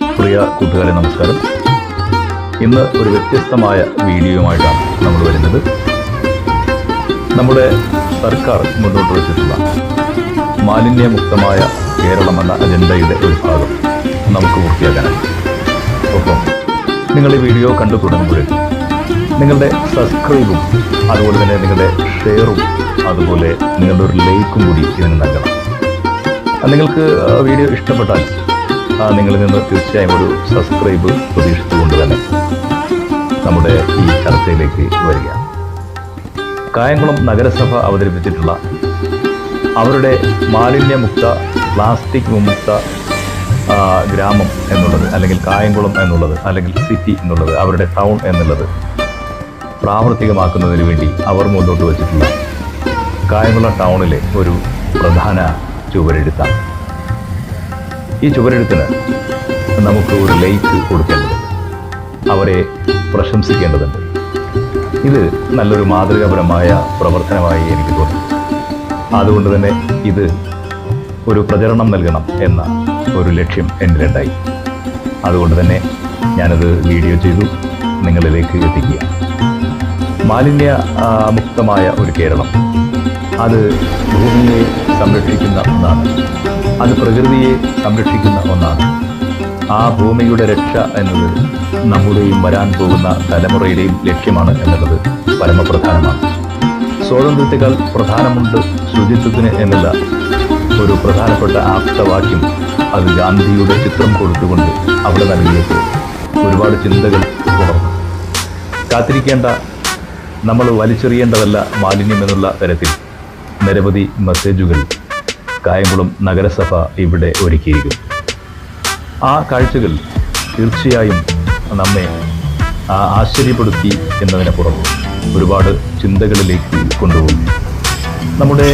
പ്രിയ കൂട്ടുകാരെ നമസ്കാരം. ഇന്ന് ഒരു വ്യത്യസ്തമായ വീഡിയോയുമായിട്ടാണ് നമ്മൾ വരുന്നത്. നമ്മുടെ സർക്കാർ മുന്നോട്ട് വെച്ചിട്ടുള്ള മാലിന്യമുക്തമായ കേരളം എന്ന അജണ്ടയുടെ ഒരു ഭാഗം നമുക്ക് പൂർത്തിയാക്കാനായി. ഒപ്പം നിങ്ങൾ ഈ വീഡിയോ കണ്ടു തുടങ്ങുമ്പോഴേ നിങ്ങളുടെ സബ്സ്ക്രൈബും അതുപോലെ തന്നെ നിങ്ങളുടെ ഷെയറും അതുപോലെ നിങ്ങളുടെ ഒരു ലൈക്കും കൂടി ഇതിന് നൽകണം. നിങ്ങൾക്ക് വീഡിയോ ഇഷ്ടപ്പെട്ടാൽ നിങ്ങളിൽ നിന്ന് തീർച്ചയായും ഒരു സബ്സ്ക്രൈബ് പ്രതീക്ഷിച്ചുകൊണ്ട് തന്നെ നമ്മുടെ ഈ ചർച്ചയിലേക്ക് വരിക. കായംകുളം നഗരസഭ അവതരിപ്പിച്ചിട്ടുള്ള അവരുടെ മാലിന്യമുക്ത പ്ലാസ്റ്റിക് വിമുക്ത ഗ്രാമം എന്നുള്ളത് അല്ലെങ്കിൽ കായംകുളം എന്നുള്ളത് അല്ലെങ്കിൽ സിറ്റി എന്നുള്ളത് അവരുടെ ടൗൺ എന്നുള്ളത് പ്രാവർത്തികമാക്കുന്നതിന് വേണ്ടി അവർ മുന്നോട്ട് വച്ചിട്ടുള്ള കായംകുളം ടൗണിലെ ഒരു പ്രധാന ചുവരെഴുത്താണ്. ഈ ചുവരെഴുത്തിന് നമുക്ക് ഒരു ലൈക്ക് കൊടുക്കേണ്ടതുണ്ട്. അവരെ പ്രശംസിക്കേണ്ടതുണ്ട്. ഇത് നല്ലൊരു മാതൃകാപരമായ പ്രവർത്തനമായി എനിക്ക് തോന്നി. അതുകൊണ്ട് തന്നെ ഇത് ഒരു പ്രചരണം നൽകണം എന്ന ഒരു ലക്ഷ്യം എന്നിലുണ്ടായി. അതുകൊണ്ട് തന്നെ ഞാനത് വീഡിയോ ചെയ്തു നിങ്ങളിലേക്ക് എത്തിക്കുക. മാലിന്യ മുക്തമായ ഒരു കേരളം. അത് ഭൂമിയെ സംരക്ഷിക്കുന്ന ഒന്നാണ്. അത് പ്രകൃതിയെ സംരക്ഷിക്കുന്ന ഒന്നാണ്. ആ ഭൂമിയുടെ രക്ഷ എന്നത് നമ്മുടെയും വരാൻ പോകുന്ന തലമുറയുടെയും ലക്ഷ്യമാണ് എന്നുള്ളത് പരമപ്രധാനമാണ്. സ്വാതന്ത്ര്യത്തെക്കാൾ പ്രധാനമുണ്ട് ശുചിത്വത്തിന് എന്നുള്ള ഒരു പ്രധാനപ്പെട്ട ആപ്തവാക്യം അത് ഗാന്ധിയുടെ ചിത്രം കൊടുത്തുകൊണ്ട് അവിടെ നൽകിയപ്പോൾ ഒരുപാട് ചിന്തകൾ ഉണർന്നു കാത്തിരിക്കേണ്ട നമ്മൾ വലിച്ചെറിയേണ്ടതല്ല മാലിന്യം എന്നുള്ള തരത്തിൽ. നിരവധി മെസ്സേജുകൾ കായംകുളം നഗരസഭ ഇവിടെ ഒരുക്കിയിരിക്കുന്നു. ആ കാഴ്ചകൾ തീർച്ചയായും നമ്മെ ആശ്ചര്യപ്പെടുത്തി ആശ്ചര്യപ്പെടുത്തി എന്നതിനപ്പുറം ഒരുപാട് ചിന്തകളിലേക്ക് കൊണ്ടുപോകും. നമ്മുടെ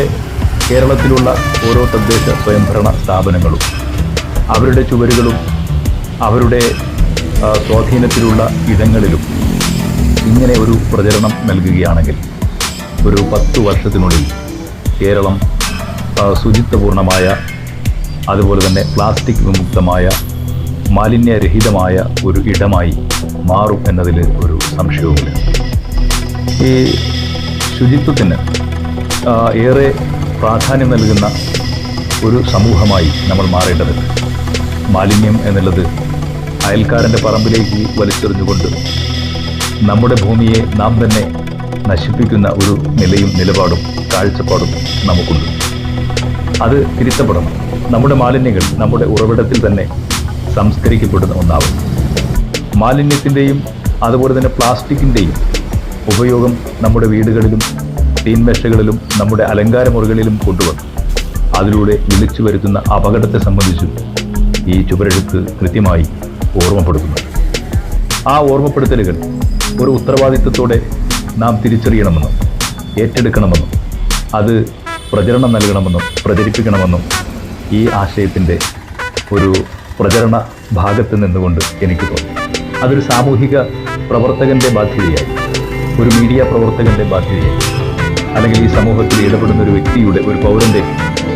കേരളത്തിലുള്ള ഓരോ തദ്ദേശ സ്വയംഭരണ സ്ഥാപനങ്ങളും അവരുടെ ചുവരുകളും അവരുടെ സ്വാധീനത്തിലുള്ള ഇടങ്ങളിലും ഇങ്ങനെ ഒരു പ്രചരണം നൽകുകയാണെങ്കിൽ ഒരു പത്ത് വർഷത്തിനുള്ളിൽ കേരളം ശുചിത്വപൂർണമായ അതുപോലെ തന്നെ പ്ലാസ്റ്റിക് വിമുക്തമായ മാലിന്യരഹിതമായ ഒരു ഇടമായി മാറും എന്നതിൽ ഒരു സംശയവുമില്ല. ഈ ശുചിത്വത്തിന് ഏറെ പ്രാധാന്യം നൽകുന്ന ഒരു സമൂഹമായി നമ്മൾ മാറേണ്ടതുണ്ട്. മാലിന്യം എന്നുള്ളത് അയൽക്കാരന്റെ പറമ്പിലേക്ക് വലിച്ചെറിഞ്ഞുകൊണ്ട് നമ്മുടെ ഭൂമിയെ നാം തന്നെ നശിപ്പിക്കുന്ന ഒരു നിലയും നിലപാടും കാഴ്ചപ്പാടും നമുക്കുണ്ട്. അത് തിരുത്തപ്പെടണം നമ്മുടെ മാലിന്യങ്ങൾ നമ്മുടെ ഉറവിടത്തിൽ തന്നെ സംസ്കരിക്കപ്പെടുന്ന ഒന്നാവും. മാലിന്യത്തിന്റെയും അതുപോലെ തന്നെ പ്ലാസ്റ്റിക്കിന്റെയും ഉപയോഗം നമ്മുടെ വീടുകളിലും തീൻമേശകളിലും നമ്മുടെ അലങ്കാര മുറികളിലും കൊണ്ടുവന്നു. അതിലൂടെ വിളിച്ചു വരുത്തുന്ന അപകടത്തെ സംബന്ധിച്ചും ഈ ചുവരെഴുത്ത് കൃത്യമായി ഓർമ്മപ്പെടുത്തുന്നു. ആ ഓർമ്മപ്പെടുത്തലുകൾ ഒരു ഉത്തരവാദിത്വത്തോടെ നാം തിരിച്ചറിയണമെന്നും ഏറ്റെടുക്കണമെന്നും അത് പ്രചരണം നൽകണമെന്നും പ്രചരിപ്പിക്കണമെന്നും ഈ ആശയത്തിന്റെ ഒരു പ്രചരണ ഭാഗത്ത് നിന്നുകൊണ്ട് എനിക്ക് തോന്നി. അതൊരു സാമൂഹിക പ്രവർത്തകന്റെ ബാധ്യതയായി. ഒരു മീഡിയ പ്രവർത്തകന്റെ ബാധ്യതയായി. അല്ലെങ്കിൽ ഈ സമൂഹത്തിൽ ഇടപെടുന്ന ഒരു വ്യക്തിയുടെ ഒരു പൗരന്റെ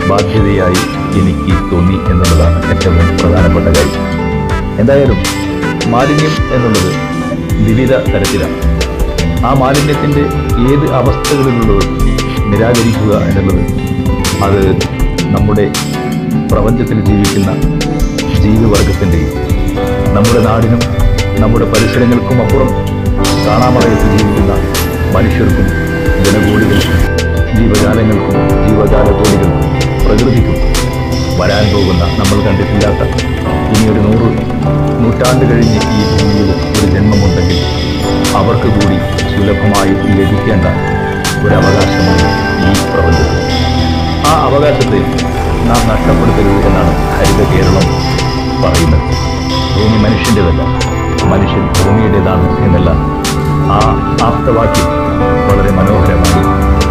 ബാധ്യതയായി എനിക്ക് തോന്നി എന്നുള്ളതാണ് ഏറ്റവും പ്രധാനപ്പെട്ട കാര്യം. എന്തായാലും മാലിന്യം എന്നുള്ളത് വിവിധ തരത്തിലാണ്. ആ മാലിന്യത്തിന്റെ ഏത് അവസ്ഥകളിലുള്ളതും നിരാകരിക്കുക എന്നുള്ളത് അത് നമ്മുടെ പ്രപഞ്ചത്തിൽ ജീവിക്കുന്ന ജീവിവർഗത്തിന്റെയും നമ്മുടെ നാടിനും നമ്മുടെ പരിസരങ്ങൾക്കും അപ്പുറം കാണാമറയത്ത് ജീവിക്കുന്ന മനുഷ്യർക്കും ജനകോടികൾക്കും ജീവജാലങ്ങൾക്കും ജീവജാലകോടികൾക്കും പ്രകൃതിക്കും വരാൻ പോകുന്ന നമ്മൾ കണ്ടിട്ടില്ലാത്ത ഇനി ഒരു നൂറ് നൂറ്റാണ്ട് കഴിഞ്ഞ് ഈ ഭൂമിയിൽ ഒരു ജന്മമുണ്ടെങ്കിൽ അവർക്ക് കൂടി സുലഭമായി ലഭിക്കേണ്ട ഒരു അവകാശമാണ് ഈ പ്രപഞ്ചത്തിൽ. ആ അവകാശത്തെ നാം നഷ്ടപ്പെടുത്തരുത് എന്നാണ് ഹരിത കേരളം പറയുന്നത്. ഭൂമി മനുഷ്യന്റെതല്ല മനുഷ്യൻ ഭൂമിയുടേതാണ് എന്നല്ല. ആ ആപ്തവാക്യം വളരെ മനോഹരമായി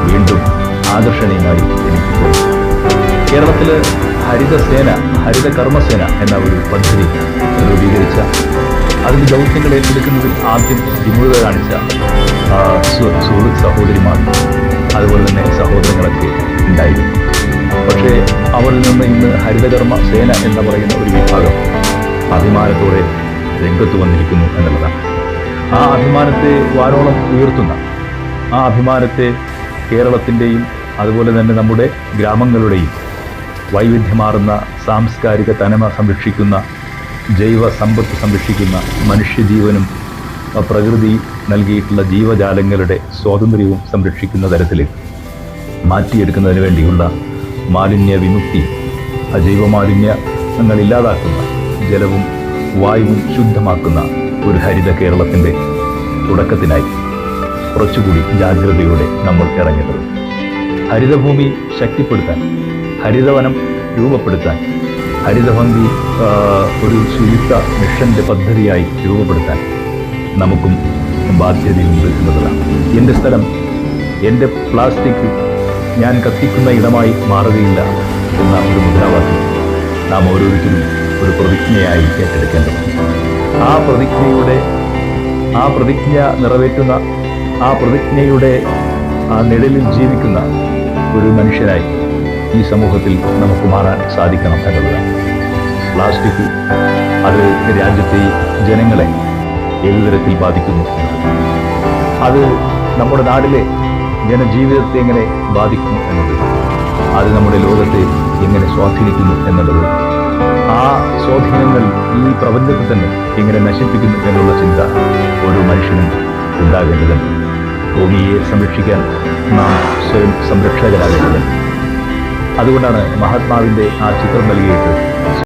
വീണ്ടും ആകർഷണീയമായി എനിക്ക് തോന്നി കേരളത്തിൽ ഹരിതസേന ഹരിത കർമ്മസേന എന്ന ഒരു പദ്ധതി രൂപീകരിച്ച അതിന്റെ ദൗത്യങ്ങൾ ഏറ്റെടുക്കുന്നതിൽ ആദ്യം വിമുഖത കാണിച്ച സുഹൃത്ത് സഹോദരിമാർ അതുപോലെ തന്നെ സഹോദരങ്ങളൊക്കെ ഉണ്ടായിരുന്നു. പക്ഷേ അവരിൽ നിന്ന് ഇന്ന് ഹരിതകർമ്മ സേന എന്ന് പറയുന്ന ഒരു വിഭാഗം അഭിമാനത്തോടെ രംഗത്ത് വന്നിരിക്കുന്നു എന്നുള്ളതാണ്. ആ അഭിമാനത്തെ വാരോളം ഉയർത്തുന്ന ആ അഭിമാനത്തെ കേരളത്തിന്റെയും അതുപോലെ തന്നെ നമ്മുടെ ഗ്രാമങ്ങളുടെയും വൈവിധ്യമാർന്ന സാംസ്കാരിക തനിമ സംരക്ഷിക്കുന്ന ജൈവ സമ്പത്ത് സംരക്ഷിക്കുന്ന മനുഷ്യജീവനും പ്രകൃതി നൽകിയിട്ടുള്ള ജീവജാലങ്ങളുടെ സ്വാതന്ത്ര്യവും സംരക്ഷിക്കുന്ന തരത്തിൽ മാറ്റിയെടുക്കുന്നതിന് വേണ്ടിയുള്ള മാലിന്യ വിമുക്തി അജൈവ മാലിന്യങ്ങൾ ഇല്ലാതാക്കുന്ന ജലവും വായുവും ശുദ്ധമാക്കുന്ന ഒരു ഹരിത കേരളത്തിന്റെ തുടക്കത്തിനായി കുറച്ചുകൂടി ജാഗ്രതയോടെ നമ്മൾ ഇറങ്ങേണ്ടത്. ഹരിതഭൂമി ശക്തിപ്പെടുത്താൻ ഹരിതവനം രൂപപ്പെടുത്താൻ ഹരിതഭംഗി ഒരു ശുചിത്വ മിഷന്റെ പദ്ധതിയായി രൂപപ്പെടുത്താൻ നമുക്കും ബാധ്യതയുണ്ട് എന്നുള്ളതാണ് എന്റെ സ്ഥലം എന്റെ പ്ലാസ്റ്റിക് ഞാൻ കത്തിക്കുന്ന ഇടമായി മാറുകയില്ല എന്ന ഒരു മുദ്രാവാക്യം നാം ഓരോരുത്തരും ഒരു പ്രതിജ്ഞയായി ഏറ്റെടുക്കേണ്ടതുണ്ട്. ആ പ്രതിജ്ഞയുടെ ആ പ്രതിജ്ഞ നിറവേറ്റുന്ന ആ പ്രതിജ്ഞയുടെ ആ നിഴലിൽ ജീവിക്കുന്ന ഒരു മനുഷ്യരായി ഈ സമൂഹത്തിൽ നമുക്ക് മാറാൻ സാധിക്കണം എന്നുള്ളതാണ്. പ്ലാസ്റ്റിക് അത് രാജ്യത്തെ ജനങ്ങളെ ഏതു തരത്തിൽ ബാധിക്കുന്നു? അത് നമ്മുടെ നാടിലെ ജനജീവിതത്തെ എങ്ങനെ ബാധിക്കുന്നു എന്നത് അത് നമ്മുടെ ലോകത്തെ എങ്ങനെ സ്വാധീനിക്കുന്നു എന്നുള്ളത് ആ സ്വാധീനങ്ങൾ ഈ പ്രപഞ്ചത്തെ തന്നെ എങ്ങനെ നശിപ്പിക്കുന്നു എന്നുള്ള ചിന്ത ഓരോ മനുഷ്യനും ഉണ്ടാകേണ്ടതുണ്ട് ഭൂമിയെ സംരക്ഷിക്കാൻ നാം സ്വയം സംരക്ഷകരാകേണ്ടതുണ്ട് അതുകൊണ്ടാണ് മഹാത്മാവിന്റെ ആ ചിത്രം നൽകിയിട്ട്